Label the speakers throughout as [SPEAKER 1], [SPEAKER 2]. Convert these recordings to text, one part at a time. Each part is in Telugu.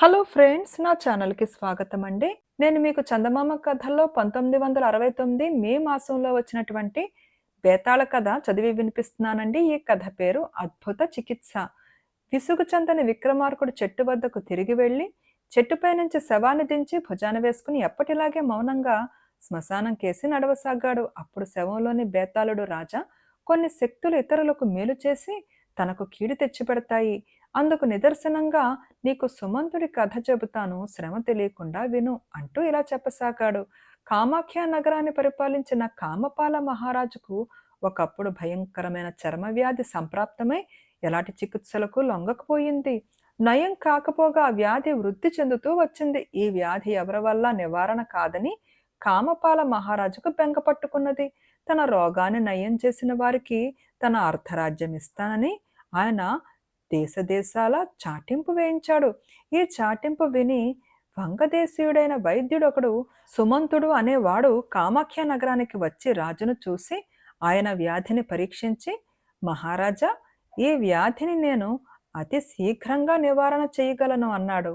[SPEAKER 1] హలో ఫ్రెండ్స్ నా ఛానల్కి స్వాగతం అండి. నేను మీకు చందమామ కథల్లో పంతొమ్మిది వందల అరవై తొమ్మిది మే మాసంలో వచ్చినటువంటి బేతాళ కథ చదివి వినిపిస్తున్నానండి. ఈ కథ పేరు అద్భుత చికిత్స. విసుగు చెందని విక్రమార్కుడు చెట్టు వద్దకు తిరిగి వెళ్ళి చెట్టుపై నుంచి శవాన్ని దించి భుజాన వేసుకుని ఎప్పటిలాగే మౌనంగా శ్మశానం కేసి నడవసాగాడు. అప్పుడు శవంలోని బేతాళుడు రాజా కొన్ని శక్తులు ఇతరులకు మేలు చేసి తనకు కీడు తెచ్చిపెడతాయి. అందుకు నిదర్శనంగా నీకు సుమంతుడి కథ చెబుతాను శ్రమ తెలియకుండా విను అంటూ ఇలా చెప్పసాగాడు. కామాఖ్య నగరాన్ని పరిపాలించిన కామపాల మహారాజుకు ఒకప్పుడు భయంకరమైన చర్మవ్యాధి సంప్రాప్తమై ఎలాంటి చికిత్సలకు లొంగకపోయింది. నయం కాకపోగా వ్యాధి వృద్ధి చెందుతూ వచ్చింది. ఈ వ్యాధి ఎవరి వల్ల నివారణ కాదని కామపాల మహారాజుకు బెంగపట్టుకున్నది తన రోగాన్ని నయం చేసిన వారికి తన అర్ధరాజ్యం ఇస్తానని ఆయన దేశదేశాల చాటింపు వేయించాడు. ఈ చాటింపు విని వంగదేశీయుడైన వైద్యుడొకడు సుమంతుడు అనేవాడు కామాఖ్య నగరానికి వచ్చి రాజును చూసి ఆయన వ్యాధిని పరీక్షించి మహారాజా ఈ వ్యాధిని నేను అతి శీఘ్రంగా నివారణ చేయగలను అన్నాడు.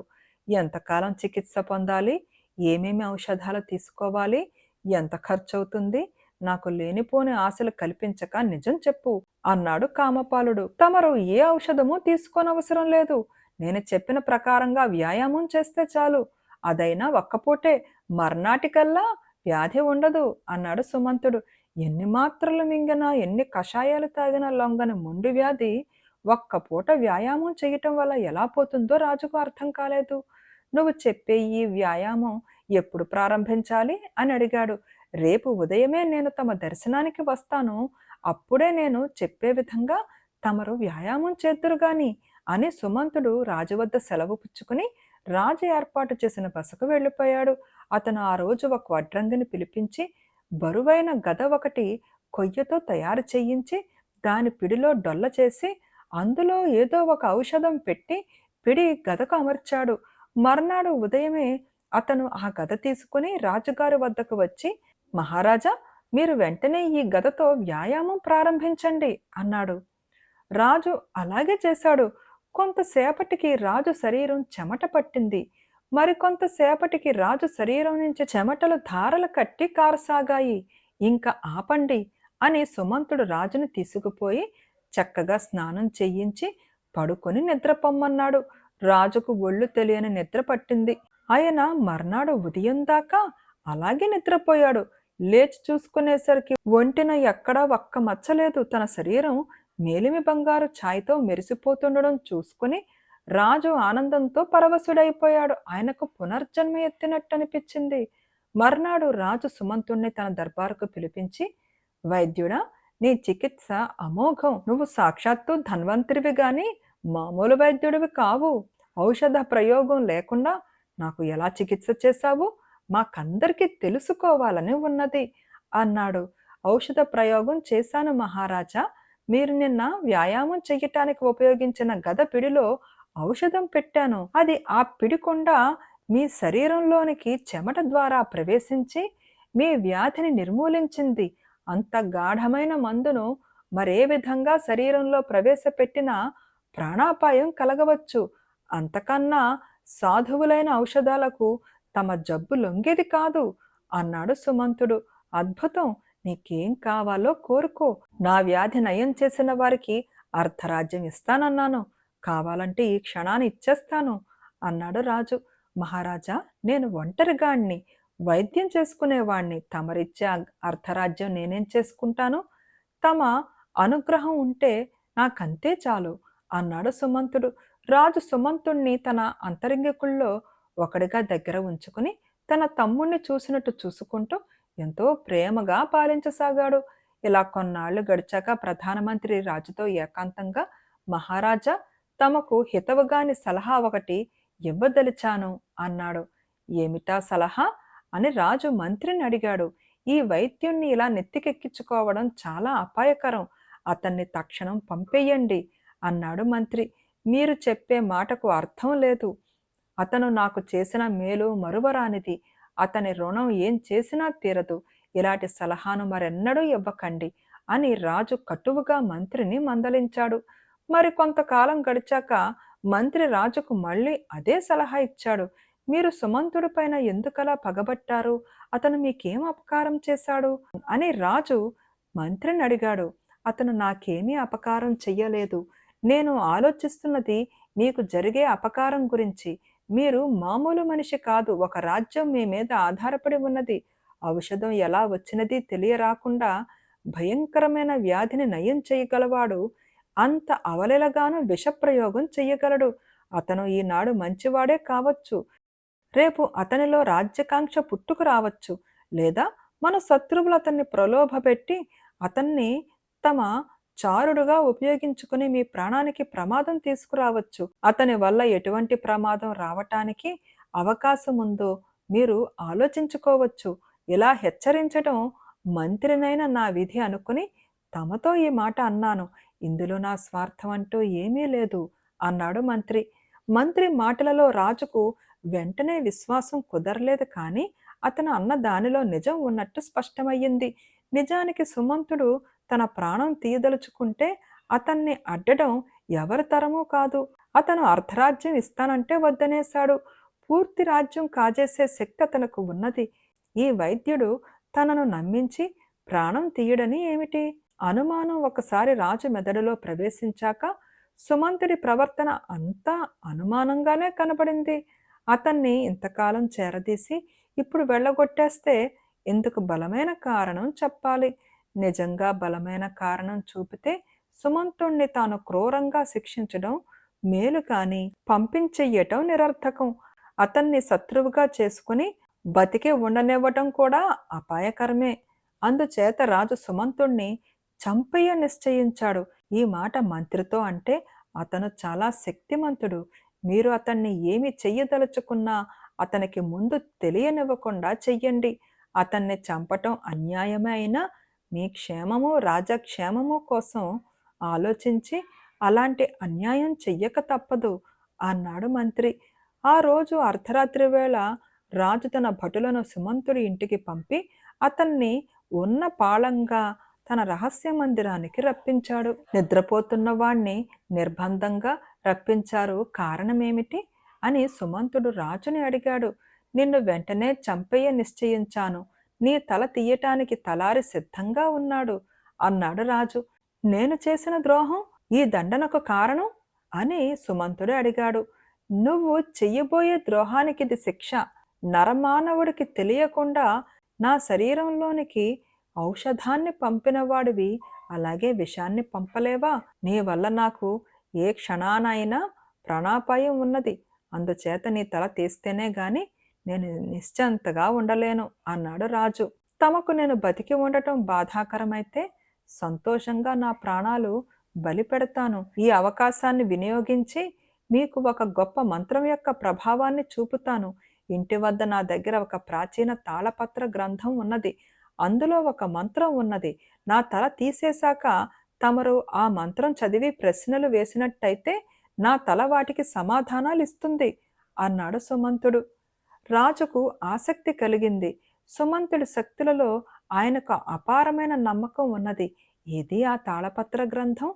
[SPEAKER 1] ఎంతకాలం చికిత్స పొందాలి? ఏమేమి ఔషధాలు తీసుకోవాలి? ఎంత ఖర్చవుతుంది? నాకు లేనిపోని ఆశలు కల్పించక నిజం చెప్పు. అన్నాడు కామపాలుడు. తమరు ఏ ఔషధము తీసుకోనవసరం లేదు. నేను చెప్పిన ప్రకారంగా వ్యాయామం చేస్తే చాలు. అదైనా ఒక్కపోటే మర్నాటికల్లా వ్యాధి ఉండదు అన్నాడు సుమంతుడు. ఎన్ని మాత్రలు మింగినా ఎన్ని కషాయాలు తాగినా లొంగని మొండి వ్యాధి ఒక్క పూట వ్యాయామం చేయటం వల్ల ఎలా పోతుందో రాజుకు అర్థం కాలేదు. నువ్వు చెప్పే ఈ వ్యాయామం ఎప్పుడు ప్రారంభించాలి? అని అడిగాడు. రేపు ఉదయమే నేను తమ దర్శనానికి వస్తాను. అప్పుడే నేను చెప్పే విధంగా తమరు వ్యాయామం చేద్దురు గాని అని సుమంతుడు రాజు వద్ద సెలవు పుచ్చుకుని రాజు ఏర్పాటు చేసిన బసకు వెళ్ళిపోయాడు. అతను ఆ రోజు ఒక వడ్రంగిని పిలిపించి బరువైన గద ఒకటి కొయ్యతో తయారు చేయించి దాని పిడిలో డొల్ల చేసి అందులో ఏదో ఒక ఔషధం పెట్టి పిడి గదకు అమర్చాడు. మర్నాడు ఉదయమే అతను ఆ గద తీసుకుని రాజుగారి వద్దకు వచ్చి మహారాజా మీరు వెంటనే ఈ గదతో వ్యాయామం ప్రారంభించండి అన్నాడు. రాజు అలాగే చేశాడు. కొంతసేపటికి రాజు శరీరం చెమట పట్టింది. మరికొంతసేపటికి రాజు శరీరం నుంచి చెమటలు ధారలు కట్టి కారసాగాయి. ఇంకా ఆపండి అని సుమంతుడు రాజును తీసుకుపోయి చక్కగా స్నానం చెయ్యించి పడుకొని నిద్రపొమ్మన్నాడు. రాజుకు ఒళ్ళు తెలియని నిద్ర పట్టింది. ఆయన మర్నాడు ఉదయం దాకా అలాగే నిద్రపోయాడు. లేచి చూసుకునేసరికి ఒంటిన ఎక్కడా ఒక్క మచ్చలేదు తన శరీరం మేలిమి బంగారు ఛాయ్తో మెరిసిపోతుండడం చూసుకుని రాజు ఆనందంతో పరవశుడైపోయాడు. ఆయనకు పునర్జన్మ ఎత్తినట్టు అనిపించింది మర్నాడు రాజు సుమంతుణ్ణి తన దర్బారుకు పిలిపించి వైద్యుడా నీ చికిత్స అమోఘం. నువ్వు సాక్షాత్తు ధన్వంతుడివి గాని మామూలు వైద్యుడివి కావు. ఔషధ ప్రయోగం లేకుండా నాకు ఎలా చికిత్స చేశావు? మాకందరికీ తెలుసుకోవాలని ఉన్నది అన్నాడు. ఔషధ ప్రయోగం చేశాను మహారాజా. మీరు నిన్న వ్యాయామం చెయ్యటానికి ఉపయోగించిన గద పిడిలో ఔషధం పెట్టాను. అది ఆ పిడికుండా మీ శరీరంలోనికి చెమట ద్వారా ప్రవేశించి మీ వ్యాధిని నిర్మూలించింది. అంత గాఢమైన మందును మరే విధంగా శరీరంలో ప్రవేశపెట్టినా ప్రాణాపాయం కలగవచ్చు. అంతకన్నా సాధువులైన ఔషధాలకు తమ జబ్బు లొంగేది కాదు. అన్నాడు సుమంతుడు. అద్భుతం! నీకేం కావాలో కోరుకో. నా వ్యాధి నయం చేసిన వారికి అర్ధరాజ్యం ఇస్తానన్నాను. కావాలంటే ఈ క్షణాన్ని ఇచ్చేస్తాను అన్నాడు రాజు. మహారాజా నేను ఒంటరిగాణ్ణి. వైద్యం చేసుకునేవాణ్ణి. తమరిచ్చే అర్ధరాజ్యం నేనేం చేసుకుంటాను? తమ అనుగ్రహం ఉంటే నాకంతే చాలు అన్నాడు సుమంతుడు. రాజు సుమంతుణ్ణి తన అంతరంగికుల్లో ఒకడిగా దగ్గర ఉంచుకుని తన తమ్ముణ్ణి చూసినట్టు చూసుకుంటూ ఎంతో ప్రేమగా పాలించసాగాడు. ఇలా కొన్నాళ్ళు గడిచాక ప్రధానమంత్రి రాజుతో ఏకాంతంగా మహారాజా తమకు హితవుగాని సలహా ఒకటి ఇవ్వదలిచాను అన్నాడు. ఏమిటా సలహా? అని రాజు మంత్రిని అడిగాడు. ఈ వైద్యుణ్ణి ఇలా నెత్తికెక్కించుకోవడం చాలా అపాయకరం. అతన్ని తక్షణం పంపేయండి అన్నాడు మంత్రి. మీరు చెప్పే మాటకు అర్థం లేదు. అతను నాకు చేసిన మేలు మరువరానిది. అతని రుణం ఏం చేసినా తీరదు. ఇలాంటి సలహాను మరెన్నడూ ఇవ్వకండి అని రాజు కటువుగా మంత్రిని మందలించాడు. మరి కొంతకాలం గడిచాక మంత్రి రాజుకు మళ్ళీ అదే సలహా ఇచ్చాడు. మీరు సుమంతుడి పైన ఎందుకలా పగబట్టారు? అతను మీకేం అపకారం చేశాడు? అని రాజు మంత్రిని అడిగాడు. అతను నాకేమీ అపకారం చెయ్యలేదు. నేను ఆలోచిస్తున్నది మీకు జరిగే అపకారం గురించి. మీరు మామూలు మనిషి కాదు. ఒక రాజ్యం మీ మీద ఆధారపడి ఉన్నది. ఔషధం ఎలా వచ్చినది తెలియరాకుండా భయంకరమైన వ్యాధిని నయం చేయగలవాడు. అంత అవలెలగాను విషప్రయోగం చెయ్యగలడు. అతను ఈనాడు మంచివాడే కావచ్చు. రేపు అతనిలో రాజ్యకాంక్ష పుట్టుకు రావచ్చు. లేదా మన శత్రువులు అతన్ని ప్రలోభపెట్టి అతన్ని తమ చారుడుగా ఉపయోగించుకుని మీ ప్రాణానికి ప్రమాదం తీసుకురావచ్చు. అతని వల్ల ఎటువంటి ప్రమాదం రావటానికి అవకాశం ఉందో మీరు ఆలోచించుకోవచ్చు. ఇలా హెచ్చరించడం మంత్రినైన నా విధి అనుకుని తమతో ఈ మాట అన్నాను. ఇందులో నా స్వార్థం అంటూ ఏమీ లేదు అన్నాడు మంత్రి. మంత్రి మాటలలో రాజుకు వెంటనే విశ్వాసం కుదరలేదు కానీ అతను అన్న దానిలో నిజం ఉన్నట్టు స్పష్టమయ్యింది. నిజానికి సుమంతుడు తన ప్రాణం తీయదలుచుకుంటే అతన్ని అడ్డడం ఎవరి తరమూ కాదు. అతను అర్ధరాజ్యం ఇస్తానంటే వద్దనేశాడు. పూర్తి రాజ్యం కాజేసే శక్తి అతనికి ఉన్నది. ఈ వైద్యుడు తనను నమ్మించి ప్రాణం తీయడని ఏమిటి? అనుమానం ఒకసారి రాజు మెదడులో ప్రవేశించాక సుమంతుడి ప్రవర్తన అంతా అనుమానంగానే కనబడింది. అతన్ని ఇంతకాలం చేరదీసి ఇప్పుడు వెళ్ళగొట్టేస్తే ఇందుకు బలమైన కారణం చెప్పాలి. నిజంగా బలమైన కారణం చూపితే సుమంతుణ్ణి తాను క్రూరంగా శిక్షించడం మేలు కాని పంపించెయ్యటం నిరర్థకం. అతన్ని శత్రువుగా చేసుకుని బతికి ఉండనివ్వటం కూడా అపాయకరమే. అందుచేత రాజు సుమంతుణ్ణి చంపయ్య నిశ్చయించాడు. ఈ మాట మంత్రితో అంటే అతను చాలా శక్తిమంతుడు. మీరు అతన్ని ఏమి చెయ్యదలుచుకున్నా అతనికి ముందు తెలియనివ్వకుండా చెయ్యండి. అతన్ని చంపటం అన్యాయమే అయినా మీ క్షేమము రాజక్షేమము కోసం ఆలోచించి అలాంటి అన్యాయం చెయ్యక తప్పదు అన్నాడు మంత్రి. ఆ రోజు అర్ధరాత్రి వేళ రాజు తన భటులను సుమంతుడి ఇంటికి పంపి అతన్ని ఉన్న పాళంగా తన రహస్య మందిరానికి రప్పించాడు. నిద్రపోతున్న వాణ్ణి నిర్బంధంగా రప్పించారు. కారణమేమిటి? అని సుమంతుడు రాజుని అడిగాడు. నిన్ను వెంటనే చంపేయ నిశ్చయించాను. నీ తల తీయటానికి తలారి సిద్ధంగా ఉన్నాడు. అన్నాడు రాజు. నేను చేసిన ద్రోహం ఈ దండనకు కారణం? అని సుమంతుడు అడిగాడు. నువ్వు చెయ్యబోయే ద్రోహానికిది శిక్ష. నరమానవుడికి తెలియకుండా నా శరీరంలోనికి ఔషధాన్ని పంపినవాడివి అలాగే విషాన్ని పంపలేవా? నీ వల్ల నాకు ఏ క్షణానైనా ప్రాణాపాయం ఉన్నది. అందుచేత నీ తల తీస్తేనే గాని నేను నిశ్చంతగా ఉండలేను అన్నాడు రాజు. తమకు నేను బతికి ఉండటం బాధాకరమైతే సంతోషంగా నా ప్రాణాలు బలి పెడతాను. ఈ అవకాశాన్ని వినియోగించి మీకు ఒక గొప్ప మంత్రం యొక్క ప్రభావాన్ని చూపుతాను. ఇంటి వద్ద నా దగ్గర ఒక ప్రాచీన తాళపత్ర గ్రంథం ఉన్నది. అందులో ఒక మంత్రం ఉన్నది. నా తల తీసేశాక తమరు ఆ మంత్రం చదివి ప్రశ్నలు వేసినట్టయితే నా తల వాటికి సమాధానాలు ఇస్తుంది అన్నాడు సుమంతుడు. రాజుకు ఆసక్తి కలిగింది. సుమంతుడి శక్తులలో ఆయనకు అపారమైన నమ్మకం ఉన్నది. ఇది ఆ తాళపత్ర గ్రంథం?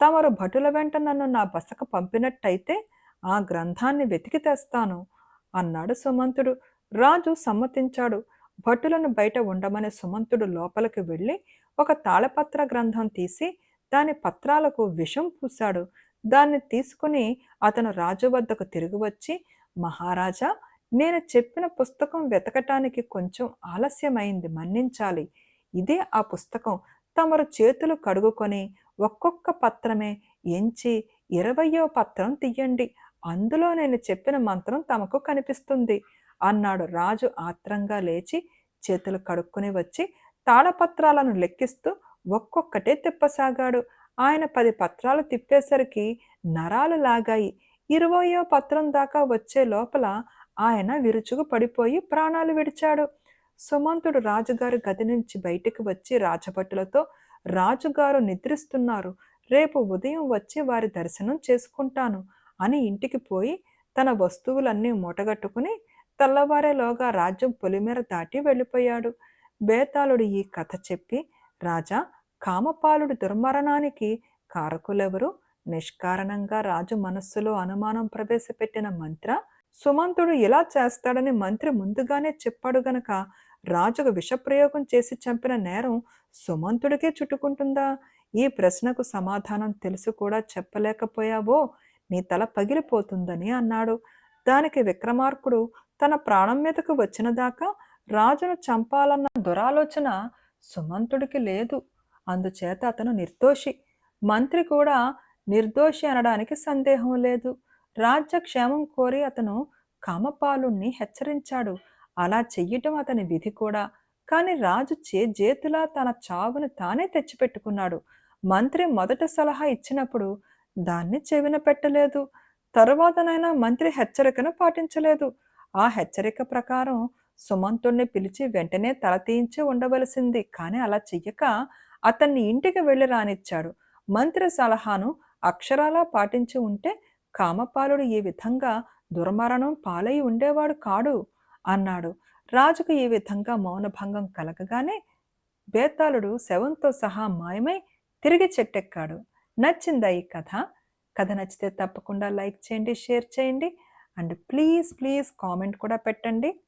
[SPEAKER 1] తమరు భటుల వెంట నన్ను నా బసకు పంపినట్టయితే ఆ గ్రంథాన్ని వెతికి తెస్తాను అన్నాడు సుమంతుడు. రాజు సమ్మతించాడు. భటులను బయట ఉండమని సుమంతుడు లోపలికి వెళ్ళి ఒక తాళపత్ర గ్రంథం తీసి దాని పత్రాలకు విషం పూశాడు. దాన్ని తీసుకుని అతను రాజు వద్దకు తిరిగి వచ్చి మహారాజా నేను చెప్పిన పుస్తకం వెతకటానికి కొంచెం ఆలస్యమైంది మన్నించాలి. ఇదే ఆ పుస్తకం. తమరు చేతులు కడుగుకొని ఒక్కొక్క పత్రమే ఎంచి ఇరవయో పత్రం తీయండి. అందులో నేను చెప్పిన మంత్రం తమకు కనిపిస్తుంది. అన్నాడు రాజు ఆత్రంగా లేచి చేతులు కడుక్కుని వచ్చి తాళపత్రాలను లెక్కిస్తూ ఒక్కొక్కటే తిప్పసాగాడు. ఆయన పది పత్రాలు తిప్పేసరికి నరాలు లాగాయి. ఇరవయో పత్రం దాకా వచ్చే లోపల ఆయన విరుచుకు పడిపోయి ప్రాణాలు విడిచాడు. సుమంతుడు రాజుగారి గది నుంచి బయటికి వచ్చి రాజభటులతో రాజుగారు నిద్రిస్తున్నారు. రేపు ఉదయం వచ్చి వారి దర్శనం చేసుకుంటాను అని ఇంటికి పోయి తన వస్తువులన్నీ మూటగట్టుకుని తెల్లవారేలోగా రాజ్యం పొలిమేర దాటి వెళ్ళిపోయాడు. బేతాళుడు ఈ కథ చెప్పి రాజా కామపాలుడి దుర్మరణానికి కారకులెవరు? నిష్కారణంగా రాజు మనస్సులో అనుమానం ప్రవేశపెట్టిన మంత్ర సుమంతుడు ఇలా చేస్తాడని మంత్రి ముందుగానే చెప్పాడు గనక రాజుకు విషప్రయోగం చేసి చంపిన నేరం సుమంతుడికే చుట్టుకుంటుందా? ఈ ప్రశ్నకు సమాధానం తెలుసు కూడా చెప్పలేకపోయావో? నీ తల పగిలిపోతుందని అన్నాడు. దానికి విక్రమార్కుడు తన ప్రాణం మీదకు వచ్చిన దాకా రాజును చంపాలన్న దురాలోచన సుమంతుడికి లేదు. అందుచేత అతను నిర్దోషి. మంత్రి కూడా నిర్దోషి అనడానికి సందేహం లేదు. రాజ్యక్షేమం కోరి అతను కామపాలుణ్ణి హెచ్చరించాడు. అలా చెయ్యటం అతని విధి కూడా. కాని రాజు చే చేతులా తన చావును తానే తెచ్చిపెట్టుకున్నాడు. మంత్రి మొదట సలహా ఇచ్చినప్పుడు దాన్ని చెవిన పెట్టలేదు. తరువాతనైనా మంత్రి హెచ్చరికను పాటించలేదు. ఆ హెచ్చరిక ప్రకారం సుమంతుణ్ణి పిలిచి వెంటనే తల తీయించి ఉండవలసింది. కానీ అలా చెయ్యక అతన్ని ఇంటికి వెళ్ళి రానిచ్చాడు. మంత్రి సలహాను అక్షరాలా పాటించి ఉంటే కామపాలుడు ఈ విధంగా దుర్మరణం పాలై ఉండేవాడు కాడు అన్నాడు. రాజుకు ఈ విధంగా మౌనభంగం కలగగానే బేతాళుడు శవంతో సహా మాయమై తిరిగి చెట్టెక్కాడు. నచ్చిందా ఈ కథ? కథ నచ్చితే తప్పకుండా లైక్ చేయండి షేర్ చేయండి. అండ్ ప్లీజ్ ప్లీజ్ కామెంట్ కూడా పెట్టండి.